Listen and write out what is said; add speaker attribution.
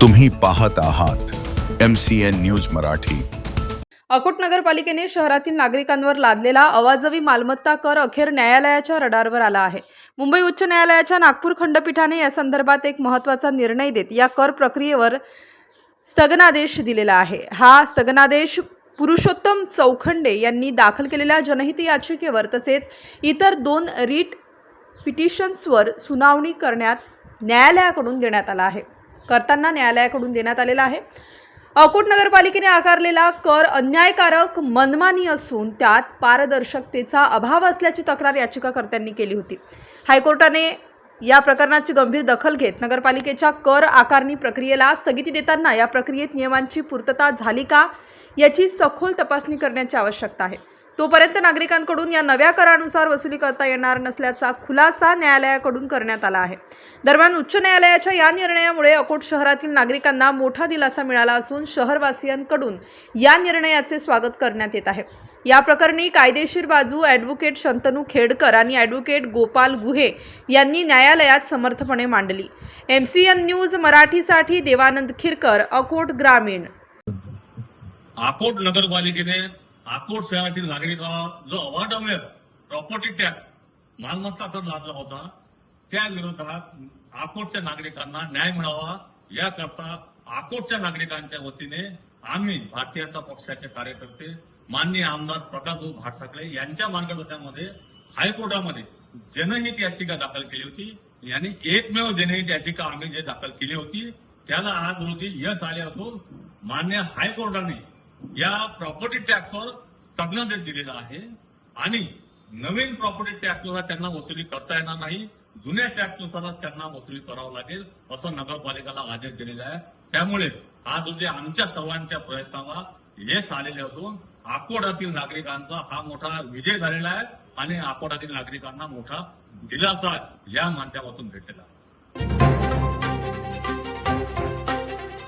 Speaker 1: तुम्ही पाहत आहात M C N news Marathi.
Speaker 2: Akot नगरपालिकेने शहरातील नागरिकांवर लादलेला अवाजवी मालमत्ता कर अखेर न्यायालयाच्या रडारवर आला आहे. मुंबई उच्च न्यायालयाच्या नागपूर खंडपीठाने या संदर्भात एक महत्त्वाचा निर्णय देत या कर प्रक्रियेवर स्थगनादेश दिलेला आहे. हा स्थगनादेश पुरुषोत्तम चौखंडे यांनी दाखल केलेल्या जनहित याचिकेवर तसेच इतर दोन रीट पिटिशन्सवर सुनावणी करण्यात न्यायालयाकडून देण्यात आला आहे. करताना न्यायालयाकडून देण्यात आलेला आहे. अकोट नगरपालिकेने आकारलेला कर अन्यायकारक मनमानी असून त्यात पारदर्शकतेचा अभाव असल्याची तक्रार याचिकाकर्त्यांनी केली होती. हायकोर्टाने या प्रकरणाची गंभीर दखल घेत नगरपालिकेच्या कर आकारणी प्रक्रियेला स्थगिती देताना या प्रक्रियेत नियमांची पूर्तता झाली का याची सखोल तपासणी करण्याची आवश्यकता आहे. तोपर्यंत नागरिकांकडून या नव्या करानुसार वसुली करता येणार नसल्याचा खुलासा न्यायालयाकडून करण्यात आला आहे. दरम्यान उच्च न्यायालयाच्या या निर्णयामुळे अकोट शहरातील नागरिकांना मोठा दिलासा मिळाला असून शहरवासियांकडून या निर्णयाचे स्वागत करण्यात येत आहे. या प्रकरणी कायदेशीर बाजू ॲडव्होकेट शंतनू खेडकर आणि ॲडव्होकेट गोपाल गुहे यांनी न्यायालयात समर्थपणे मांडली. एम सी एन न्यूज मराठीसाठी देवानंद खिरकर अकोट ग्रामीण.
Speaker 3: अकोट नगरपालिकेने अकोट शहरातील नागरिकांना जो अवाढव्य प्रॉपर्टी टॅक्स मालमत्ता कर लादला होता त्या विरोधात अकोटच्या नागरिकांना न्याय मिळावा याकरता अकोटच्या नागरिकांच्या वतीने आम्ही भारतीय जनता पक्षाचे कार्यकर्ते माननीय आमदार प्रकाश भाट यांच्या मार्गदर्शनामध्ये हायकोर्टामध्ये जनहित याचिका दाखल केली होती. यांनी एकमेव जनहित याचिका आम्ही जे दाखल केली होती त्याला आज रोजी यश आले असून मान्य हायकोर्टाने या प्रॉपर्टी टॅक्सवर स्थगनादेश दिलेला आहे आणि नवीन प्रॉपर्टी टॅक्सनुसार त्यांना वसुली करता येणार नाही. जुन्या टॅक्सनुसारच त्यांना वसुली करावं लागेल असं नगरपालिकेला आदेश दिलेला आहे. त्यामुळे आज रोजी आमच्या सर्वांच्या प्रयत्नाला यश आलेले असून अकोटातील नागरिकांचा हा मोठा विजय झालेला आहे आणि अकोटातील नागरिकांना मोठा दिलासा या माध्यमातून भेटलेला आहे.